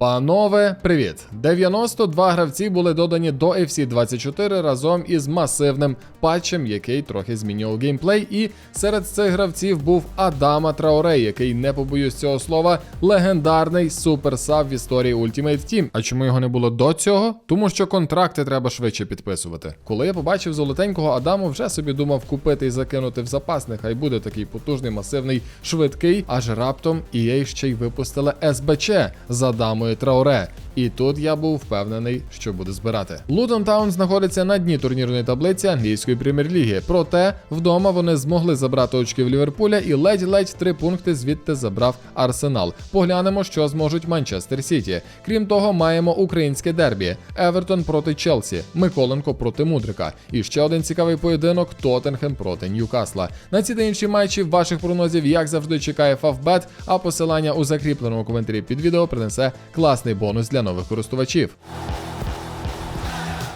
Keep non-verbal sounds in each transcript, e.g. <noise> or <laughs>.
Панове, привіт! 92 гравці були додані до FC24 разом із масивним патчем, який трохи змінював геймплей. І серед цих гравців був Адама Трауре, який не побоюсь цього слова, легендарний суперсаб в історії Ultimate Team. А чому його не було до цього? Тому що контракти треба швидше підписувати. Коли я побачив золотенького Адаму, вже собі думав купити і закинути в запас. Нехай буде такий потужний, масивний, швидкий. Аж раптом EA ще й випустили СБЧ з Адамою Трауре. І тут я був впевнений, що буде збирати. Лутон Таун знаходиться на дні турнірної таблиці англійської прем'єр-ліги. Проте вдома вони змогли забрати очки в Ліверпуля і ледь-ледь три пункти звідти забрав Арсенал. Поглянемо, що зможуть Манчестер Сіті. Крім того, маємо українське дербі: Евертон проти Челсі, Миколенко проти Мудрика. І ще один цікавий поєдинок Тоттенхем проти Ньюкасла. На ці та інші матчі ваших прогнозів, як завжди, чекає Фавбет, а посилання у закріпленому коментарі під відео принесе класний бонус для нових користувачів.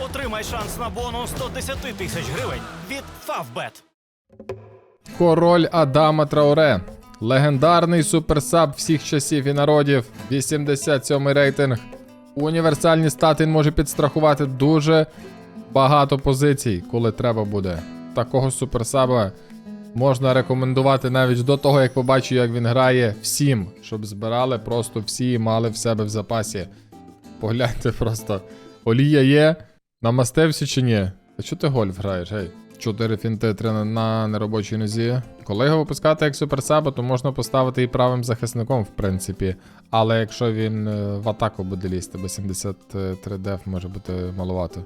Отримай шанс на бонус 110 тисяч гривень від Favbet. Король Адама Трауре. Легендарний суперсаб всіх часів і народів. 87 рейтинг. Універсальні стати може підстрахувати дуже багато позицій, коли треба буде. Такого суперсаба можна рекомендувати навіть до того, як побачу, як він грає всім, щоб збирали просто всі і мали в себе в запасі. Погляньте просто. Олія є, намастився чи ні? А чого ти гольф граєш, гей? Чотири фінти, три на, на неробочій нозі. Коли його випускати як суперсаба, то можна поставити і правим захисником, в принципі. Але якщо він е, в атаку буде лізти, бо 73 деф може бути маловато.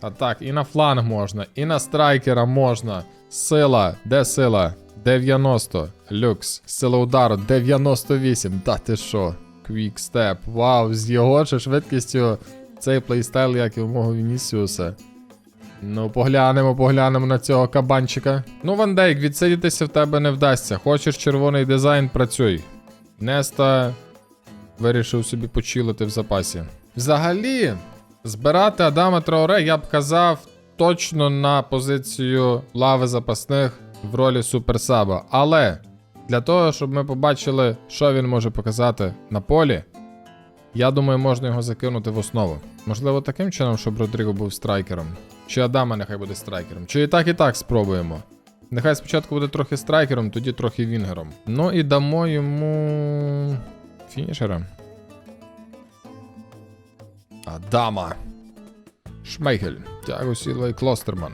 А так, і на фланг можна, і на страйкера можна. Сила, де сила? 90. Люкс. Сила удару 98. Та ти що? Квікстеп. Вау, з його же швидкістю цей плейстайл, як і у мого Вінісіуса. Ну, поглянемо, поглянемо на цього кабанчика. Ну, Ван Дейк, відсидітися в тебе не вдасться. Хочеш червоний дизайн, працюй. Неста вирішив собі почилити в запасі. Взагалі, збирати Адама Траоре, я б казав, точно на позицію лави запасних в ролі суперсаба. Але для того, щоб ми побачили, що він може показати на полі, я думаю, можна його закинути в основу. Можливо, таким чином, щоб Родріго був страйкером. Чи Адама нехай буде страйкером. Чи і так, і так спробуємо. Нехай спочатку буде трохи страйкером, тоді трохи вінгером. Ну і дамо йому. фінішера. Адама. Шмейхель. Тяго Сілва і Клостерман.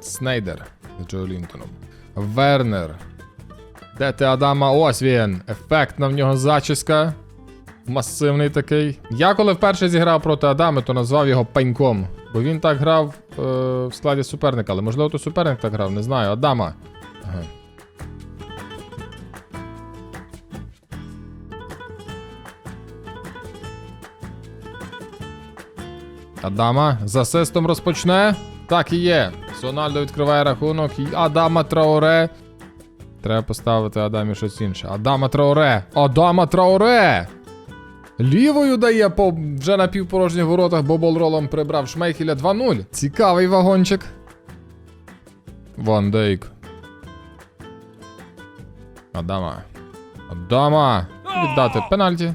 Снейдер Джо Лінтоном. Вернер. Де ти Адама? Ось він. Ефектна в нього зачіска. Масивний такий. Я коли вперше зіграв проти Адами, то назвав його пеньком. Бо він так грав е, в складі суперника, але можливо то суперник так грав, не знаю. Адама. Ага. Адама з асистом розпочне. Так і є. Сональдо відкриває рахунок. Адама Траоре. Треба поставити Адамі щось інше. Адама Траоре. Адама Траоре! Лівою дає по вже на півпорожніх воротах, бо болролом прибрав Шмейхеля 2-0. Цікавий вагончик. Ван Дейк. Адама. Адама. Віддати пенальті.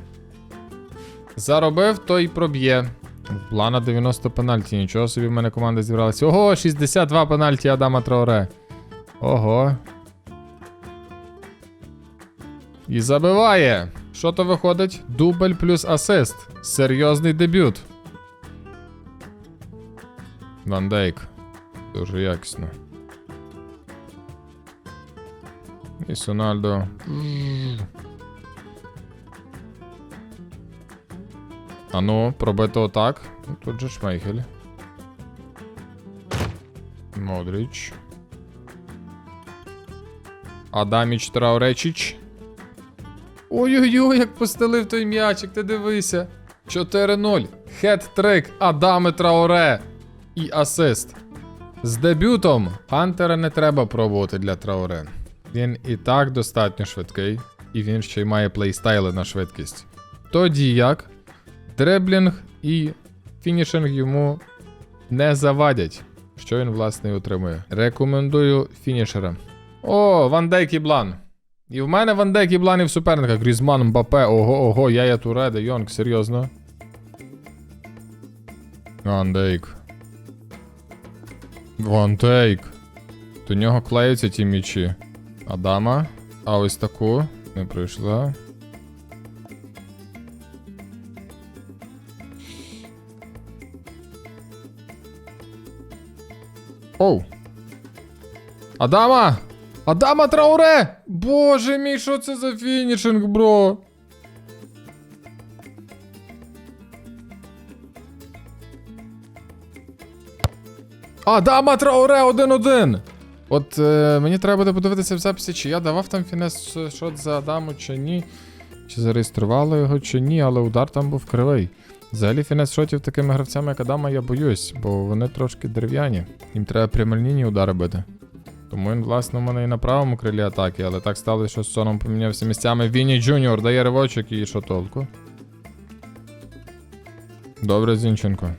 Заробив, то й проб'є. Плана 90 пенальті. Нічого собі в мене команда зібралася. Ого, 62 пенальті Адама Траоре. Ого. І забиває. Що то виходить? Дубль плюс асист. Серйозний дебют. Ван Дейк. Дуже якісно. І Сональдо. А ну, пробито отак. Ну, Тут же Шмейхель. Модріч. Адаміч Трауречич. Ой-ой-ой, як постелив той м'ячик, ти дивися. 4-0. Хет-трик Адаме Траоре. І асист. З дебютом Хантера не треба пробувати для Траоре. Він і так достатньо швидкий, і він ще й має плейстайли на швидкість. Тоді як дреблінг і фінішинг йому не завадять, що він власне і отримує. Рекомендую фінішера. О, Ван Дейк і Блан. І в мене Ван Дейк і планів суперника. Грізман, Мбапе, ого, ого, я я Туре, Де Йонг, серйозно. Ван Дейк. Ван Дейк. До нього клеються ті мічі. Адама. А ось таку не пройшла. Оу. Адама! Адама Трауре! Боже мій, що це за фінішинг, бро? Адама Трауре 1-1! От е, мені треба буде подивитися в записі, чи я давав там фінес шот за Адаму, чи ні. Чи зареєстрували його, чи ні, але удар там був кривий. Взагалі фінес шотів такими гравцями, як Адама, я боюсь, бо вони трошки дерев'яні. Їм треба прямолінійні удари бити. Тому він, власне, у мене і на правому крилі атаки, але так сталося, що з Соном помінявся місцями. Вінні Джуніор дає ривочок і що толку. Добре, Зінченко.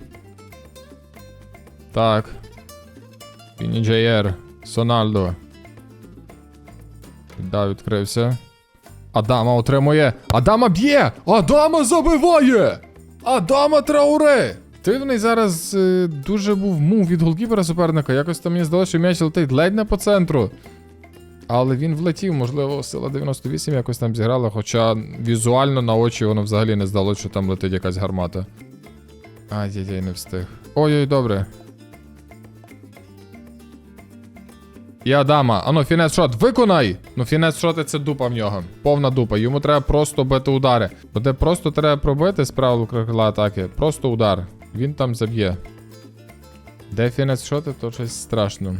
Так. Вінні Джеєр. Сональдо. Да, відкрився. Адама отримує. Адама б'є! Адама забиває! Адама Трауре! Дивний зараз е, дуже був мув від голкіпера суперника. Якось там мені здалося, що м'яч летить ледь не по центру. Але він влетів, можливо, сила 98 якось там зіграла, хоча візуально на очі воно взагалі не здалося, що там летить якась гармата. Ай-яй-яй, не встиг. Ой-ой, добре. І Адама. Ану, фінес шот, виконай! Ну, фінес шоти це дупа в нього. Повна дупа. Йому треба просто бити удари. Бо де просто треба пробити з правил крила атаки. Просто удар. Він там заб'є. Де фінес шоти, то щось страшно.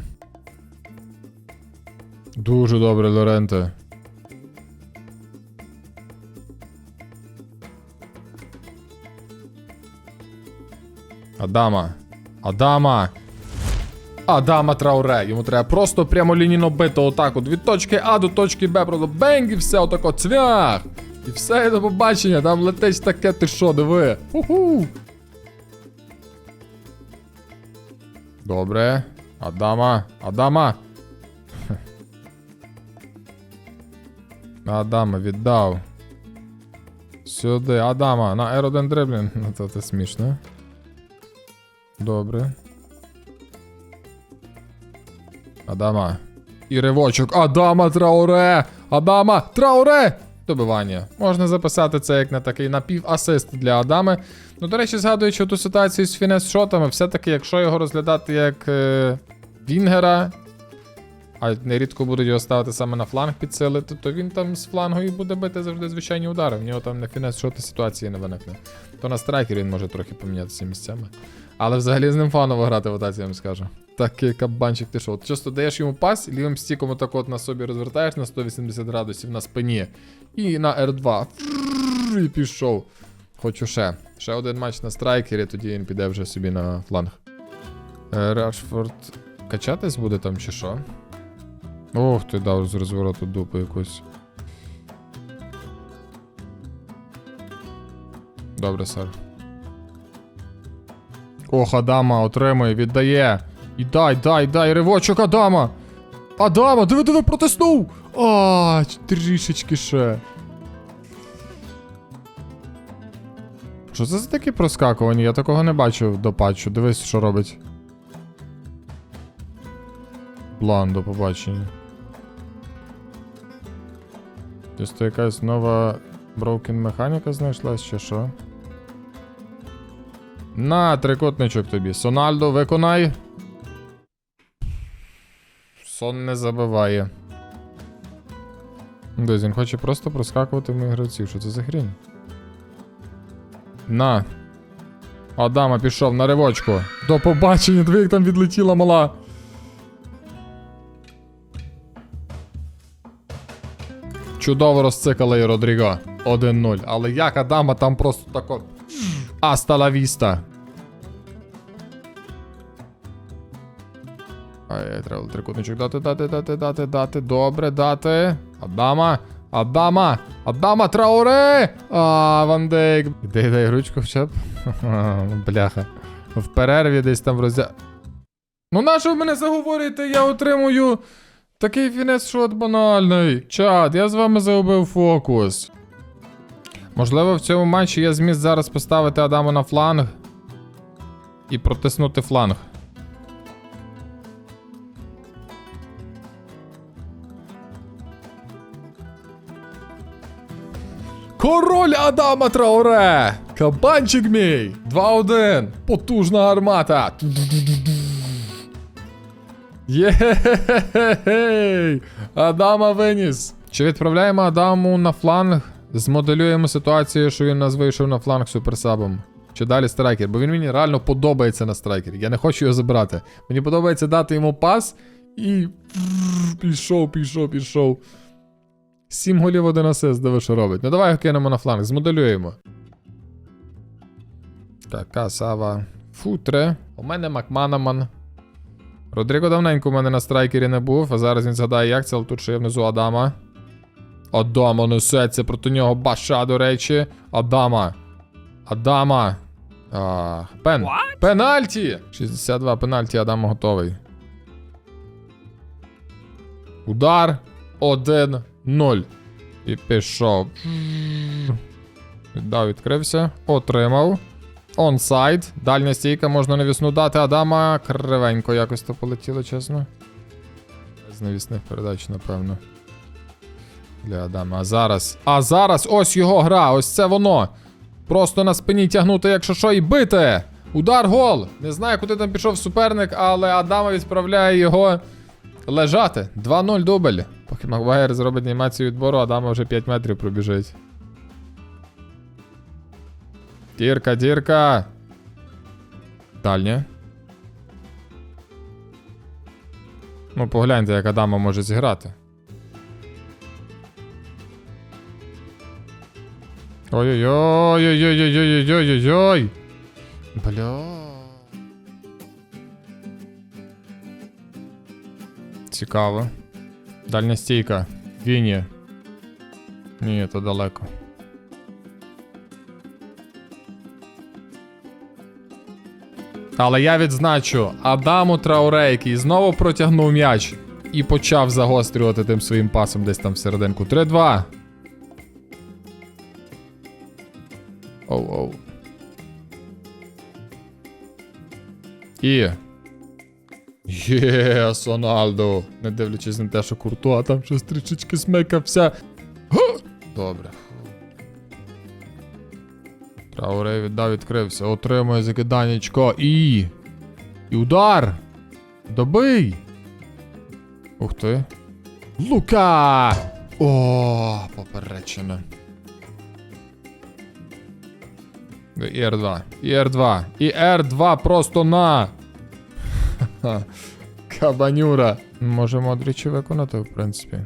Дуже добре, Лоренте. Адама. Адама. Адама Трауре. Йому треба просто прямолінійно бити отак от від точки А до точки Б, просто бенг і все отако цвях. І все, і до побачення, там летить таке, ти що, диви. Ху-ху. Добре. Адама. Адама. Адама віддав. Сюди, Адама, на R1 дриблінг. <laughs> Ну то це смішно. Добре. Адама. І ривочок. Адама Трауре! Адама Трауре! Добивання. Можна записати це як на такий напівасист для Адами. Ну, до речі, згадуючи ту ситуацію з фінес-шотами, все-таки, якщо його розглядати як е, Вінгера, а нерідко будуть його ставити саме на фланг підсилити, то він там з флангу і буде бити завжди звичайні удари. В нього там на фінес-шоти ситуації не виникне. То на страйкері він може трохи помінятися місцями. Але взагалі з ним фаново грати в атаці, я вам скажу. Такий кабанчик ти що. От Часто даєш йому пас, лівим стіком отак от на собі розвертаєш на 180 градусів на спині. І на R2. І пішов. Хочу ще. Ще один матч на страйкері, тоді він піде вже собі на фланг. Е, Рашфорд. Качатись буде там чи що? Ох, ти дав з розвороту дупу якусь. Добре, сер. Ох, Адама отримує, віддає. І дай, дай, дай, ривочок Адама. Адама, диви, диви, протиснув. А, трішечки ще. Що це за такі проскакування? Я такого не бачив до патчу. Дивись, що робить. План до побачення. Десь то якась нова броукен механіка знайшлась, чи що? На, трикутничок тобі. Сональдо, виконай. Сон не забиває. Десь він хоче просто проскакувати моїх гравців. Що це за хрінь? На. Адама пішов на ривочку. До побачення, диви, як там відлетіла мала. Чудово розцикали Родріго. 1-0. Але як Адама там просто тако. Аста ла Ай, треба трикутничок дати, дати, дати, дати, дати. Добре, дати. Адама. Адама! Адама Трауре! А, Ван Дейк. Де дай ручку хоча б? <laughs> Бляха. В перерві десь там розя. Ну нащо ви мене заговорюєте? Я отримую Такий фінес шот банальний. Чат, я з вами загубив фокус. Можливо, в цьому матчі є зміст зараз поставити Адаму на фланг і протиснути фланг. Король Адама Трауре! Кабанчик мій! 2-1! Потужна гармата! Єй! Адама виніс! Чи відправляємо Адаму на фланг? Змоделюємо ситуацію, що він нас вийшов на фланг суперсабом. Чи далі страйкер? Бо він мені реально подобається на страйкері. Я не хочу його забирати. Мені подобається дати йому пас і. Пішов, пішов, пішов. Сім голів один асист, диви, що робить. Ну давай кинемо на фланг, змоделюємо. Така сава. Футре. У мене Макманаман. Родріго давненько у мене на страйкері не був, а зараз він згадає, як це, але тут ще є внизу Адама. Адама несеться проти нього баша, до речі. Адама. Адама. А, пен. Пенальті! 62 пенальті, Адам готовий. Удар. 1-0. І пішов. Віддав, відкрився. Отримав. Онсайд. Дальня стійка, можна навісну дати Адама. Кривенько якось то полетіло, чесно. З навісних передач, напевно. Для Адама. А зараз. А зараз ось його гра, ось це воно. Просто на спині тягнути, якщо що, і бити. Удар гол. Не знаю, куди там пішов суперник, але Адама відправляє його лежати. 2-0 дубль. Поки Магуайр зробить анімацію відбору, Адама вже 5 метрів пробіжить. Дірка, дірка. Дальня. Ну, погляньте, як Адама може зіграти. Ой-ой-ой-ой-ой-ой-ой-ой-ой-ой. Бля. Цікаво. Дальня стійка. Віні. Ні, то далеко. Але я відзначу Адаму Трауре, який знову протягнув м'яч і почав загострювати тим своїм пасом десь там всерединку. 3-2. Оу-оу. І. Є, Сональдо. Не дивлячись на те, що Куртуа там щось трішечки смикався. Добре. Трауре віддав, відкрився. Отримує закиданнячко. І. І удар. Добий. Ух ти. Лука! О, поперечено. І R2. І R2. І R2 просто на. <laughs> Кабанюра. Можемо двічі виконати, в принципі.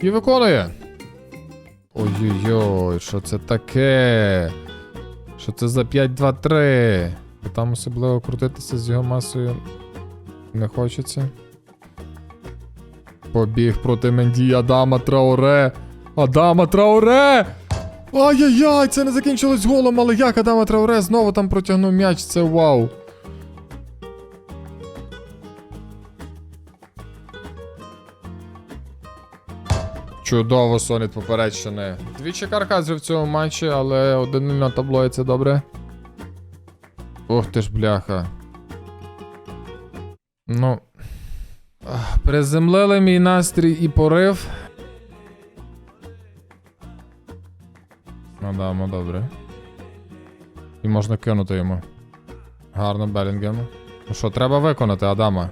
І виконує. Ой-ой-ой, що це таке? Що це за 5-2-3? Там особливо крутитися з його масою не хочеться. Побіг проти Менді Адама Трауре. Адама Трауре! Ай-яй-яй, це не закінчилось голом, але як Адама Трауре знову там протягнув м'яч, це вау. Чудово, Соніт попередщини. Двічі карказів в цьому матчі, але 1-0 на табло і це добре. Ох ти ж бляха. Ну. Приземлили мій настрій і порив. Надамо, добре. І можна кинути йому. Гарно, Белінгем. Ну що, треба виконати, Адама.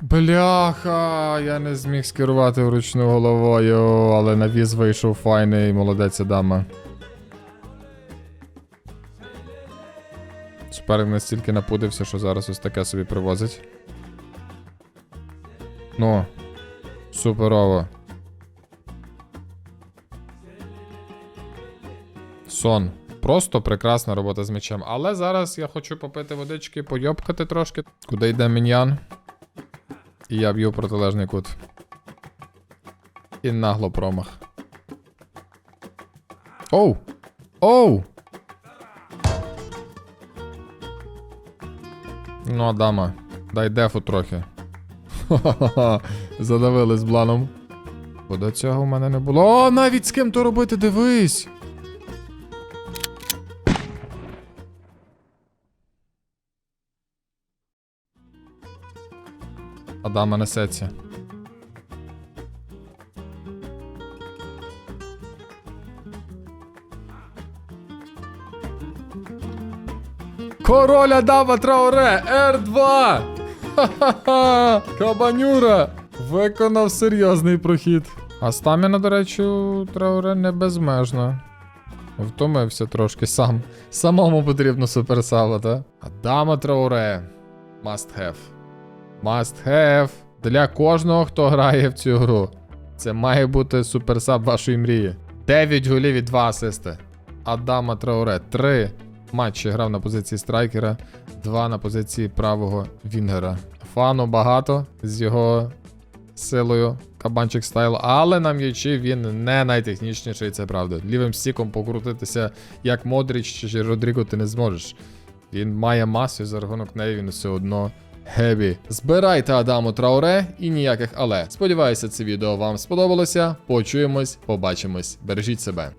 Бляха, я не зміг скерувати вручну головою, але навіз вийшов файний, молодець Адама. Суперник настільки напудився, що зараз ось таке собі привозить. Ну, суперово. Сон. Просто прекрасна робота з м'ячем. Але зараз я хочу попити водички, пойобкати трошки. Куди йде міньян? І я б'ю протилежний кут. І нагло промах. Оу! Оу! Ну, Адама, дай дефу трохи. Ха-ха-ха. Задавили з бланом. Бо до цього в мене не було. О, навіть з ким то робити, дивись! Адама несеться. Король Адама Трауре Р2! Ха-ха-ха! Кабанюра! Виконав серйозний прохід. А стаміна, до речі, Трауре не безмежна. Втомився трошки сам. Самому потрібно суперсава, та? Адама Трауре. Must have. Must have. Для кожного, хто грає в цю гру. Це має бути суперсаб вашої мрії. 9 голів і 2 асисти. Адама Трауре 3 матчі грав на позиції страйкера, 2 на позиції правого Вінгера. Фану багато з його силою кабанчик стайл, але на м'ячі він не найтехнічніший, це правда. Лівим стіком покрутитися як Модріч чи Родріго ти не зможеш. Він має масу і за рахунок неї він все одно гебі. Збирайте Адаму Трауре і ніяких але. Сподіваюся, це відео вам сподобалося. Почуємось, побачимось. Бережіть себе.